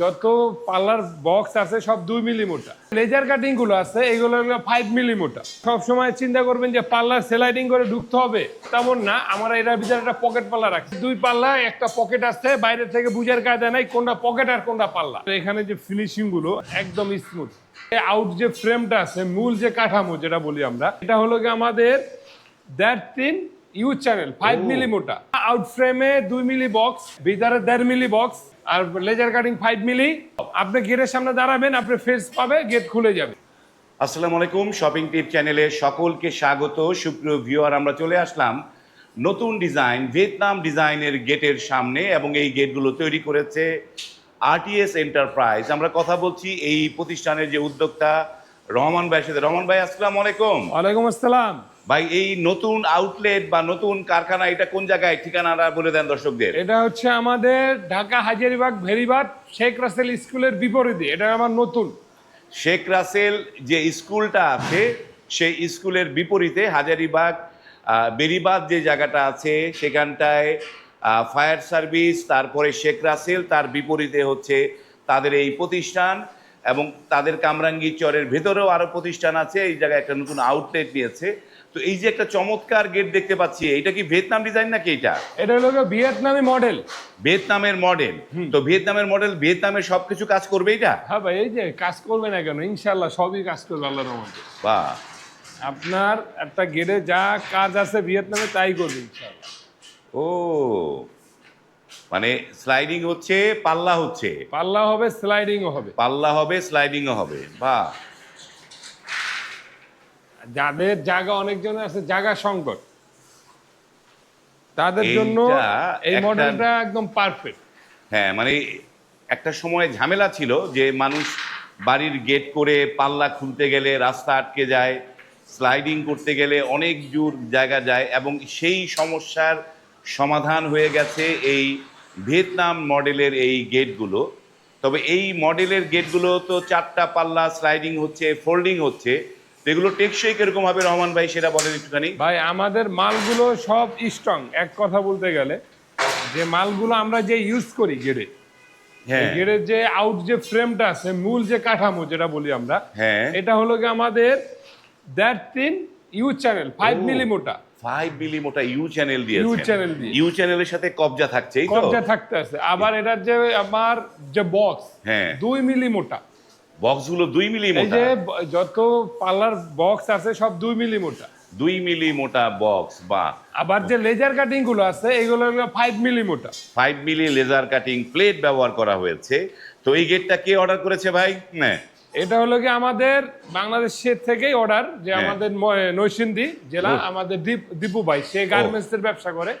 যত parlour box আছে সব দুই মিলি মোটা লেজার কাটিংগুলো আছে এগুলো হলো ফাইভ মিলি মোটা সব সময় চিন্তা করবেন যে পার্লার সেলাইডিং করে ঢুকতে হবে তেমন না আমরা এটার ভিতরে একটা পকেট পাল্লা রাখছি। দুই পাল্লা একটা পকেট আছে বাইরে থেকে বুঝার কায়দা নাই কোনটা পকেট আর কোনটা পাল্লা এখানে যে ফিনিশিংগুলো একদম স্মুথ আউট যে ফ্রেমটা আছে মূল যে কাঠামো যেটা বলি আমরা এটা হলো কি আমাদের দ্যাট তিন ইউ চ্যানেল ফাইভ মিলি মোটা আউট ফ্রেমে দুই মিলি বক্স ভিতরে দেড় মিলি বক্স আর লেজার কাটিং ফাইভ মিলি আপনি গেটের সামনে দাঁড়াবেন আপনি ফেস পাবে গেট খুলে যাবে। আসসালামু আলাইকুম শপিং টিপ চ্যানেলে সকলকে স্বাগত। সুপ্রিয় ভিউয়ার আমরা চলে আসলাম নতুন ডিজাইন ভিয়েতনাম ডিজাইনের গেটের সামনে এবং এই গেটগুলো তৈরি করেছে আরটিএস এন্টারপ্রাইজ আমরা কথা বলছি এই প্রতিষ্ঠানের যে উদ্যোক্তা রহমান ভাইয়ের সাথে। রহমান ভাই আসসালামু আলাইকুম। ওয়ালাইকুম আসসালাম। ভাই এই নতুন আউটলেট বা নতুন কারখানা এটা কোন জায়গায়? ঠিকানাটা বলে দেন দর্শকদের। এটা হচ্ছে আমাদের ঢাকা হাজারিবাগ ভেরিবাদ শেখ রাসেল স্কুলের বিপরীতে। এটা আমার নতুন। শেখ রাসেল যে স্কুলটা আছে সেই স্কুলের বিপরীতে হাজারিবাগ বেরিবাদ যে জায়গাটা আছে সেখানটায় ফায়ার সার্ভিস তারপরে শেখ রাসেল তার বিপরীতে হচ্ছে তাদের এই প্রতিষ্ঠান এবং তাদের কামরাঙ্গি চরের ভেতরেও আরও প্রতিষ্ঠান আছে। এই জায়গায় একটা নতুন আউটলেট নিয়েছে। তো এই যে একটা চমৎকার গেট দেখতে পাচ্ছি এটা কি ভিয়েতনাম ডিজাইন নাকি এটা? এটা হলো ভিয়েতনামি মডেল ভিয়েতনামের মডেল তো ভিয়েতনামের মডেল ভিয়েতনামের সবকিছু কাজ করবে এটা? হ্যাঁ ভাই এই যে কাজ করবে না কেন? ইনশাল্লাহ সবই কাজ করবে আল্লাহ রহমতে। বা আপনার একটা গেটে যা কাজ আছে ভিয়েতনামে তাই করবে ইনশাল্লাহ ও মানে স্লাইডিং হচ্ছে পাল্লা হচ্ছে? পাল্লা হবে স্লাইডিংও হবে। পাল্লা হবে স্লাইডিংও হবে। বাহ। যাদের জায়গা অনেকজনের আছে জায়গা সংকট। তাদের জন্য এই মডেলটা একদম পারফেক্ট হ্যাঁ মানে একটা সময় ঝামেলা ছিল যে মানুষ বাড়ির গেট করে পাল্লা খুলতে গেলে রাস্তা আটকে যায় স্লাইডিং করতে গেলে অনেক দূর জায়গা যায় এবং সেই সমস্যার সমাধান হয়ে গেছে এই ভিয়েতনাম মডেলের এই গেটগুলো তবে এই মডেলের গেটগুলো তো চারটা পাল্লা স্লাইডিং হচ্ছে ফোল্ডিং হচ্ছে। এগুলো টেকসই কীরকম হবে রহমান ভাই সেটা বলেন একটুখানি। ভাই আমাদের মালগুলো সব স্ট্রং এক কথা বলতে গেলে যে মালগুলো আমরা যে ইউজ করি গেড়ে হ্যাঁ। গেড়ের যে আউট যে ফ্রেমটা আছে মূল যে কাঠামো যেটা বলি আমরা হ্যাঁ। এটা হলো কি আমাদের দ্যাট তিন ইউ চ্যানেল ফাইভ। মিলি মোটা ফাইভ মিলি মোটা ইউ চ্যানেল দিয়েছে U channel দিয়ে। ইউ চ্যানেলের সাথে কবজা থাকছে কবজা থাকতে আছে। আবার এটার যে আমার যে বক্স হ্যাঁ। দুই মিলি মোটা বক্সগুলো দুই মিলি এই মোটা। যে যত পার্লার বক্স আছে সব দুই মিলি মোটা। দুই মিলি মোটা বক্স বা। আবার যে লেজার কাটিংগুলো আছে এগুলো হলো ফাইভ মিলি মোটা। Five milli laser cutting plate ব্যবহার করা হয়েছে। তো এই গেটটা কে অর্ডার করেছে ভাই? হ্যাঁ এটা হলো কি আমাদের বাংলাদেশের থেকেই অর্ডার যে হ্যাঁ। আমাদের নৈসিন্দি জেলা আমাদের দীপ- দীপু ভাই সে গার্মেন্টস এর ব্যবসা করে।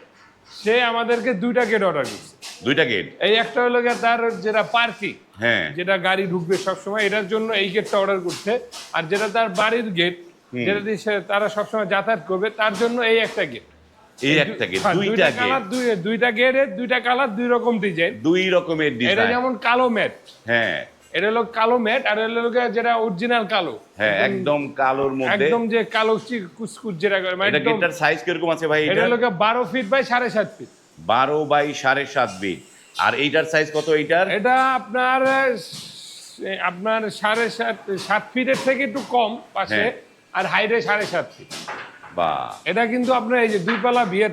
সে আমাদেরকে দুইটা গেট অর্ডার করছে দুইটা গেট এই একটা হলো তার যেটা পার্কিং হ্যাঁ। যেটা গাড়ি ঢুকবে সবসময় এটার জন্য এই গেটটা অর্ডার করছে। আর যেটা তার বাড়ির গেট যেটা দিয়ে সে- তারা সবসময় যাতায়াত করবে তার জন্য এই একটা গেট এই একটা গেট হ্যাঁ, দুইটা গেট দুইটা গেটের দুইটা কালার দুই রকম ডিজাইন দুই রকমের ডিজাইন এটা যেমন কালো ম্যাট হ্যাঁ। এটা হলো কালো ম্যাট আর হলো যেটা অরিজিনাল কালো। হ্যাঁ একদম কালোর মধ্যে। একদম যে কালো কুচকুচ যেটা করে, মানে সাইজ কীরকম আছে ভাই এটা হলো ফিট বাই সাড়ে সাত ফিট বারো বাই সাড়ে সাত বিট আর এইটার সাইজ কত এইটার? এটা আপনার আপনার সাড়ে সাত সাত ফিটের থেকে একটু কম পাশে হ্যাঁ। আর হাইটে সাড়ে সাত ফিট বা এটা কিন্তু আপনার এই যে দুই পালা বিয়ের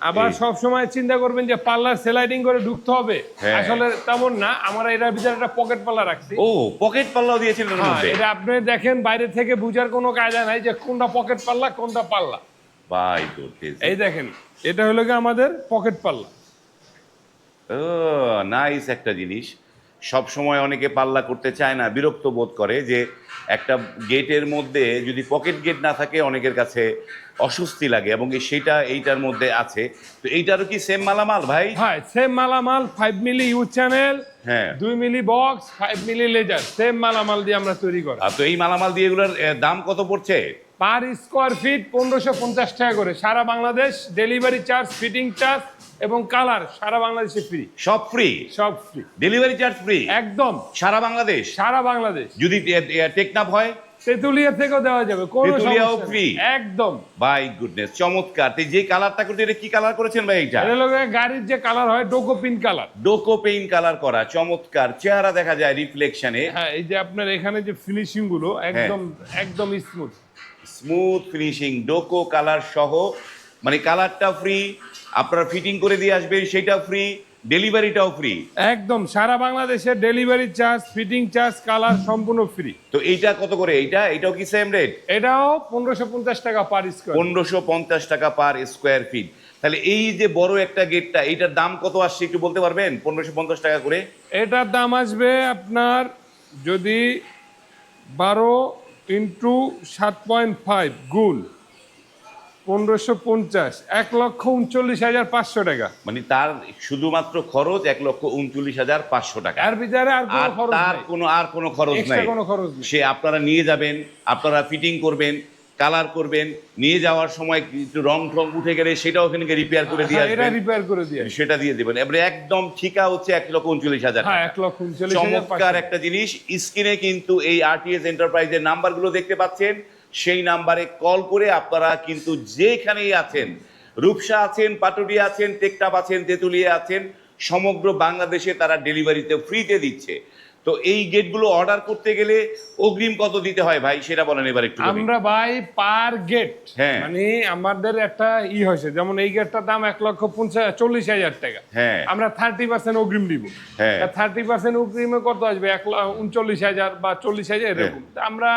আবার। সব সময় চিন্তা করবেন যে পাল্লার সেলাইডিং করে ঢুকতে হবে। হ্যাঁ। আসলে তেমন না আমরা এটার ভিতরে একটা পকেট পাল্লা রাখছি। ও পকেট পাল্লাও দিয়েছিলেন এর হ্যাঁ, মধ্যে? এটা আপনি দেখেন বাইরে থেকে বুঝার কোনো কায়দা নাই যে কোনটা পকেট পাল্লা কোনটা পাল্লা। বাই গুড এই দেখেন এটা হলো কি আমাদের পকেট পাল্লা। ও নাইস একটা জিনিস। সব সময় অনেকে পাল্লা করতে চায় না বিরক্ত বোধ করে যে একটা গেটের মধ্যে যদি পকেট গেট না থাকে অনেকের কাছে অস্বস্তি লাগে এবং সেটা এইটার মধ্যে আছে। তো এইটারও কি সেম মালামাল ভাই? হ্যাঁ সেম মালামাল ফাইভ মিলি ইউ চ্যানেল হ্যাঁ। দুই milli box five milli laser same মালামাল দিয়ে আমরা তৈরি করা। আর তো এই মালামাল দিয়ে এগুলোর দাম কত পড়ছে? পার স্কোয়ার ফিট পনেরোশো পঞ্চাশ টাকা করে। সারা Bangladesh delivery charge fitting charge এবং কালার সারা বাংলাদেশে ফ্রি সব ফ্রি সব ফ্রি ডেলিভারি চার্জ ফ্রি একদম। সারা বাংলাদেশ? সারা বাংলাদেশ। যদি টেকনাফ হয়? তেঁতুলিয়া থেকেও দেওয়া যাবে কোনো তেঁতুলিয়াও নেই। একদম। বাই গুডনেস চমৎকার। তো যে কালারটা করতে এটা কি কালার করেছেন ভাই এটা এটা হলো গাড়ির যে কালার হয় Duco paint colour. Duco paint colour করা চমৎকার। চেহারা দেখা যায় রিফ্লেকশনে হ্যাঁ এই যে আপনার এখানে যে ফিনিশিংগুলো একদম একদম smooth smooth finishing Duco colour সহ মানে কালারটা ফ্রি আপনারা ফিটিং করে দিয়ে আসবেন সেটা ফ্রি ডেলিভারিটাও ফ্রি একদম সারা বাংলাদেশে delivery charge fitting charge colour সম্পূর্ণ ফ্রি তো এইটা কত করে? এইটা এটাও কি সেম রেট এটাও পনেরোশো পঞ্চাশ টাকা পার স্কোয়ার পনেরোশো পঞ্চাশ টাকা পার স্কোয়ার ফিট তাহলে এই যে বড় একটা গেটটা এটার দাম কত আসছে একটু বলতে পারবেন? পনেরোশো পঞ্চাশ টাকা করে? এটার দাম আসবে আপনার যদি বারো ইন্টু সাত পয়েন্ট ফাইভ গুণ পনেরোশো পঞ্চাশ এক লক্ষ উনচল্লিশ হাজার পাঁচশো টাকা। মানে তার শুধুমাত্র খরচ এক লক্ষ উনচল্লিশ হাজার পাঁচশো টাকা। আর বিচারে আর তার কোনো আর কোনো খরচ নাই। কোনো খরচ নেই। সে আপনারা নিয়ে যাবেন আপনারা ফিটিং করবেন কালার করবেন নিয়ে যাওয়ার সময় একটু রং ঠং উঠে গেলে সেটাও ওখানে রিপেয়ার করে দিয়ে হ্যাঁ, এটা রিপেয়ার করে দিয়ে সেটা দিয়ে দেবেন। এবারে একদম ঠিকা হচ্ছে এক লক্ষ উনচল্লিশ হাজার হ্যাঁ টাকা। এক লক্ষ উনচল্লিশ হাজার চমৎকার একটা জিনিস। স্ক্রিনে কিন্তু এই আরটিএস এন্টারপ্রাইজের নাম্বারগুলো দেখতে পাচ্ছেন। সেই নাম্বারে কল করে আপনারা কিন্তু যেখানেই আছেন রূপসা আছেন পাটুরিয়া আছেন টেকটাপ আছেন তেঁতুলিয়া আছেন সমগ্র বাংলাদেশে তারা ডেলিভারিতে ফ্রিতে দিচ্ছে। তো এই গেটগুলো অর্ডার করতে গেলে অগ্রিম কত দিতে হয় ভাই? সেটা বলেন এবার একটু আমরা ভাই পার গেট হ্যাঁ। মানে আমাদের একটা ই হয়েছে যেমন এই গেটটার দাম এক লক্ষ পঞ্চাশ চল্লিশ হাজার টাকা। হ্যাঁ। আমরা থার্টি পার্সেন্ট অগ্রিম দিব। হ্যাঁ। থার্টি পার্সেন্ট অগ্রিমে কত আসবে? এক উনচল্লিশ হাজার বা চল্লিশ হাজার হ্যাঁ। এরকম তা আমরা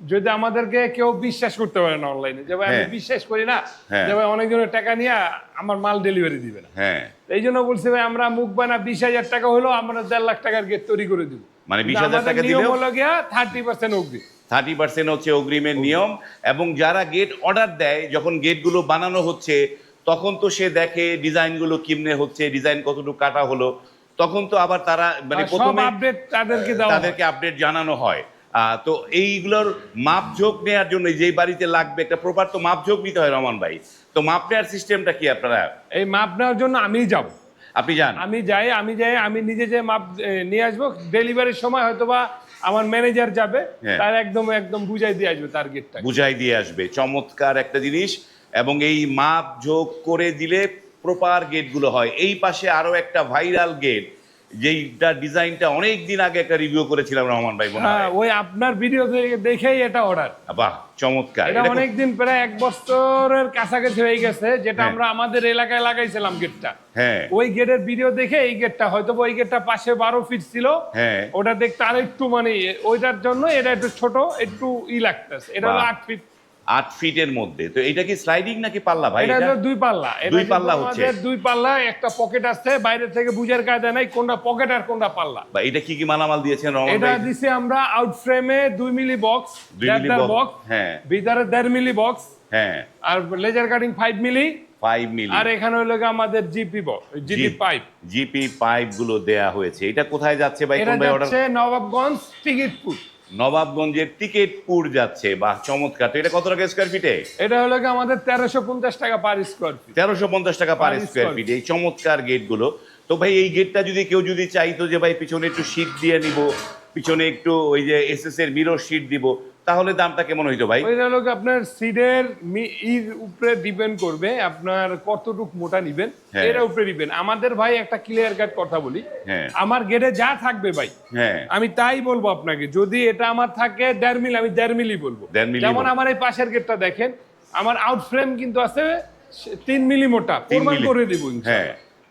যদি আমাদেরকে কেউ বিশ্বাস করতে পারে না অনলাইনে যে ভাই আমি হ্যাঁ। বিশ্বাস করি না হ্যাঁ। যে ভাই অনেকজনের টাকা নিয়ে আমার মাল ডেলিভারি দিবে না। হ্যাঁ। এই জন্য বলছি ভাই আমরা মুখ বানা বিশ হাজার টাকা হলেও আমরা দেড় লাখ টাকার গেট তৈরি করে দিব। মানে 20,000 টাকা নিয়ম হলো গিয়া থার্টি পার্সেন্ট অগ্রিম। থার্টি পার্সেন্ট হচ্ছে অগ্রিমের নিয়ম এবং যারা গেট অর্ডার দেয় যখন গেটগুলো বানানো হচ্ছে তখন তো সে দেখে ডিজাইনগুলো কিমনে হচ্ছে ডিজাইন কতটুকু কাটা হলো তখন তো আবার তারা মানে প্রথমে আপডেট তাদেরকে তাদেরকে আপডেট জানানো হয়। তো এইগুলোর মাপঝোঁক নেওয়ার জন্য যেই বাড়িতে লাগবে একটা প্রপার তো মাপঝোঁক নিতে হয় রমান ভাই। তো মাপ নেওয়ার সিস্টেমটা কি আপনারা? এই মাপ নেওয়ার জন্য আমিই যাব। আপনি যান। আমি যাই আমি যাই আমি নিজে যে মাপ নিয়ে আসব। ডেলিভারির সময় হয়তোবা আমার ম্যানেজার যাবে হ্যাঁ। তার একদম একদম বুঝাই দিয়ে আসবে তার গেটটা বুঝাই দিয়ে আসবে চমৎকার একটা জিনিস। এবং এই মাপ যোগ করে দিলে প্রপার গেটগুলো হয়। এই পাশে আরও একটা ভাইরাল গেট যেইটা ডিজাইনটা অনেক দিন আগে একটা রিভিউ করেছিলাম রহমান ভাই হ্যাঁ ওই আপনার ভিডিও দেখেই এটা অর্ডার বাহ চমৎকার। এটা অনেক দিন প্রায় এক বছরের কাছাকাছি হয়ে গেছে যেটা হ্যাঁ। আমরা আমাদের এলাকায় লাগাইছিলাম গেটটা হ্যাঁ। ওই গেটের ভিডিও দেখে এই গেটটা হয়তো ওই গেটটা পাশে বারো ফিট ছিল। হ্যাঁ। ওটা দেখতে আর একটু মানে ওইটার জন্য এটা একটু ছোট একটু ই লাগতেছে। এটা হলো আট ফিট আট ফিটের মধ্যে। তো এটা কি স্লাইডিং নাকি পাল্লা ভাই? এটা দুই পাল্লা। দুই পাল্লা হচ্ছে। দুই পাল্লা একটা পকেট আছে বাইরে থেকে বুঝার কায়দা নাই কোনটা পকেট আর কোনটা পাল্লা। বা এটা কি কি মালামাল দিয়েছেন রহমান এটা দিছি আমরা আউট ফ্রেমে দুই মিলি বক্স দুই মিলি বক্স হ্যাঁ। ভিতরে দেড় মিলি বক্স হ্যাঁ। আর laser cutting five milli five milli আর এখানে হলো আমাদের GP box GP pipe GP পাইপগুলো দেয়া হয়েছে। এটা কোথায় যাচ্ছে ভাই? কোন ভাই অর্ডার এটা যাচ্ছে নবাবগঞ্জ টিকিটপুর। নবাবগঞ্জের টিকেটপুর যাচ্ছে। বা চমৎকার। তো এটা কত টাকা স্কোয়ার ফিটে এটা হলো কি আমাদের তেরোশো পঞ্চাশ টাকা পার স্কোয়ার ফিট তেরোশো পঞ্চাশ টাকা পার স্কোয়ার ফিট এই চমৎকার গেটগুলো তো ভাই এই গেটটা যদি কেউ যদি চাইতো যে ভাই পিছনে একটু সিট দিয়ে নিব পিছনে একটু ওই যে এস এস এর মিরর শীট দিব তাহলে দামটা কেমন হইতো ভাই? ওইটা আপনার সিডের ইর উপরে ডিপেন্ড করবে আপনার কতটুক মোটা নিবেন হ্যাঁ। এর উপরে নিবেন আমাদের ভাই একটা ক্লিয়ার কাট কথা বলি। হ্যাঁ। আমার গেটে যা থাকবে ভাই হ্যাঁ। আমি তাই বলব আপনাকে যদি এটা আমার থাকে দেড় মিল আমি দেড় মিলি বলব। যেমন আমার এই পাশের গেটটা দেখেন আমার আউট ফ্রেম কিন্তু আছে তিন মিলি মোটা প্রমাণ করে দিব হ্যাঁ।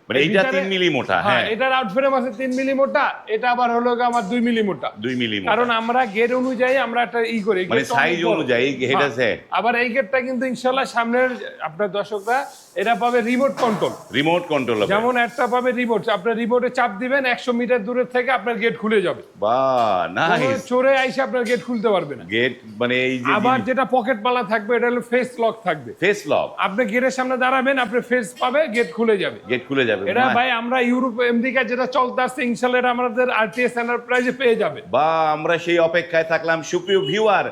মানে এইটা ভিতরে- তিন মিলি মোটা হ্যাঁ হ্যাঁ। এটার আউট ফ্রেম আছে তিন মিলি মোটা এটা আবার হলো আমার দুই মিলি মোটা দুই মিলি মোটা কারণ আমরা গেট অনুযায়ী আমরা একটা ই করি মানে সাইজ অনুযায়ী। হেড হ্যাঁ। আছে আবার এই গেটটা কিন্তু ইনশাল্লাহ সামনের আপনার দর্শকরা এটা পাবে রিমোট কন্ট্রোল রিমোট কন্ট্রোল যেমন একটা পাবে রিমোট আপনার রিমোটে চাপ দিবেন একশো মিটার দূরে থেকে আপনার গেট খুলে যাবে। বাহ নাইস চোরে আইসে আপনার গেট খুলতে পারবে না। গেট মানে এই যে আবার যেটা পকেট পালা থাকবে এটা হলো ফেস লক থাকবে। ফেস লক আপনি গেটের সামনে দাঁড়াবেন আপনি ফেস পাবে গেট খুলে যাবে। গেট খুলে যাবে। এটা ভাই আমরা ইউরোপ আমেরিকা যেটা চলতে আসছে ইনশাল্লাহ আমাদের আরটিএস এন্টারপ্রাইজে পেয়ে যাবে। বা আমরা সেই অপেক্ষায় থাকলাম। সুপ্রিয় ভিউয়ার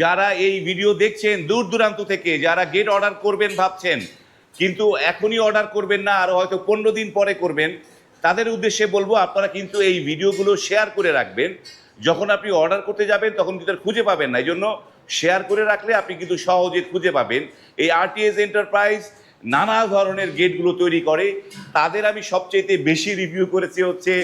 যারা এই ভিডিও দেখছেন দূর দূরান্ত থেকে যারা গেট অর্ডার করবেন ভাবছেন কিন্তু এখনই অর্ডার করবেন না আর হয়তো পনেরো দিন পরে করবেন তাদের উদ্দেশ্যে বলব আপনারা কিন্তু এই ভিডিওগুলো শেয়ার করে রাখবেন। যখন আপনি অর্ডার করতে যাবেন তখন কিন্তু খুঁজে পাবেন না। এই জন্য শেয়ার করে রাখলে আপনি কিন্তু সহজে খুঁজে পাবেন। এই আরটিএস এন্টারপ্রাইজ নানা ধরনের গেটগুলো তৈরি করে। তাদের আমি সবচেয়ে বেশি রিভিউ করেছি হচ্ছে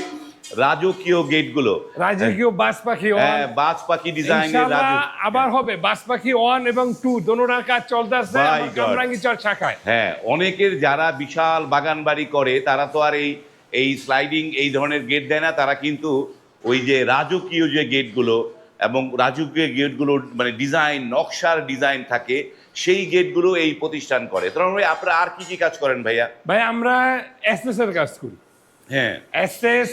রাজকীয় গেটগুলো। রাজকীয় বাস পাখি হ্যাঁ বাজ পাখি ডিজাইনের ইনশাআল্লাহ রাজু আবার হবে। বাস পাখি ওয়ান এবং টু দোনোটার কাজ চলতে আসছে My আমার কামরাঙ্গীচর শাখায়। হ্যাঁ অনেকের যারা বিশাল বাগান বাড়ি করে তারা তো আর এই এই স্লাইডিং এই ধরনের গেট দেয় না তারা কিন্তু ওই যে রাজকীয় যে গেটগুলো এবং রাজকীয় গেটগুলো মানে ডিজাইন নকশার ডিজাইন থাকে সেই গেটগুলো এই প্রতিষ্ঠান করে। তখন ভাই আপনারা আর কি কি কাজ করেন ভাইয়া? ভাই আমরা এসএস এর কাজ করি। হ্যাঁ। এসএস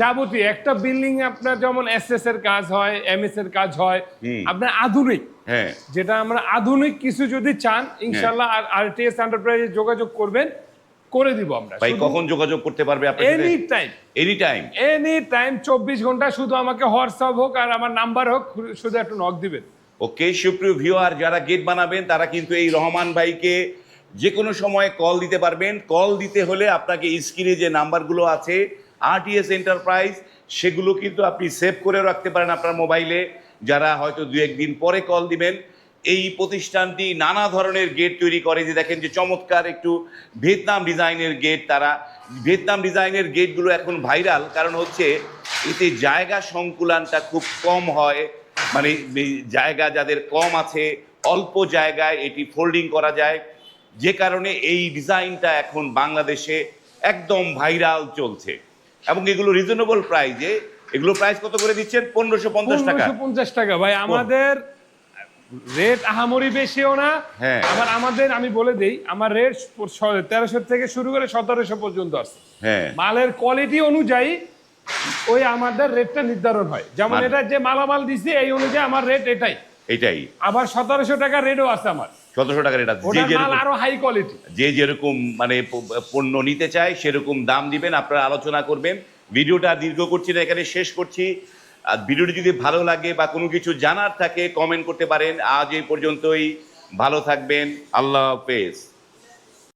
যাবতীয় একটা বিল্ডিং আপনার যেমন এসএস এর কাজ হয় এমএস এর কাজ হয়। আপনার আধুনিক। হ্যাঁ। যেটা আমরা আধুনিক কিছু যদি চান ইনশাল্লাহ আর আরটিএস এন্টারপ্রাইজে যোগাযোগ করবেন। করে দিব আমরা। ভাই কখন যোগাযোগ করতে পারবে আপনার any time any time any time চব্বিশ ঘণ্টা শুধু আমাকে হোয়াটসঅ্যাপ হোক আর আমার নাম্বার হোক শুধু একটু নক দিবেন। ওকে সুপ্রিয় ভিউয়ার যারা গেট বানাবেন তারা কিন্তু এই রহমান ভাইকে যে কোনো সময় কল দিতে পারবেন। কল দিতে হলে আপনাকে স্ক্রিনে যে নাম্বারগুলো আছে আরটিএস এন্টারপ্রাইজ সেগুলো কিন্তু আপনি সেভ করে রাখতে পারেন আপনার মোবাইলে যারা হয়তো দু একদিন পরে কল দিবেন এই প্রতিষ্ঠানটি নানা ধরনের গেট তৈরি করে। যে দেখেন যে চমৎকার একটু ভিয়েতনাম ডিজাইনের গেট তারা। ভিয়েতনাম ডিজাইনের গেটগুলো এখন ভাইরাল কারণ হচ্ছে এতে জায়গা সংকুলানটা খুব কম হয়। মানে জায়গা যাদের কম আছে অল্প জায়গায় এটি ফোল্ডিং করা যায়। যে কারণে এই ডিজাইনটা এখন বাংলাদেশে একদম ভাইরাল চলছে। এবং এগুলো রিজনেবল প্রাইজে এগুলো প্রাইস কত করে দিচ্ছেন? পনেরোশো পঞ্চাশ টাকা। পঞ্চাশ টাকা। ভাই আমাদের রেট আহামরি বেশিও না। হ্যাঁ। আবার আমাদের আমি বলে দেই আমার রেট তেরোশো থেকে শুরু করে সতেরোশো পর্যন্ত আছে হ্যাঁ। মালের কোয়ালিটি অনুযায়ী ওই আমাদের রেটটা নির্ধারণ হয়। যেমন মানে- এটা যে মালামাল দিছি এই অনুযায়ী আমার রেট এটাই। এটাই। আবার সতেরোশো টাকা রেটও আছে আমার। সতেরোশো টাকার এটা যে যেরকম আরও হাই কোয়ালিটি যে যেরকম মানে পণ্য নিতে চায় সেরকম দাম দিবেন আপনারা আলোচনা করবেন। ভিডিওটা দীর্ঘ করছি না এখানে শেষ করছি। ভিডিওটি যদি ভালো লাগে বা কোনো কিছু জানার থাকে কমেন্ট করতে পারেন। আজ এই পর্যন্তই। ভালো থাকবেন। আল্লাহ হাফেজ।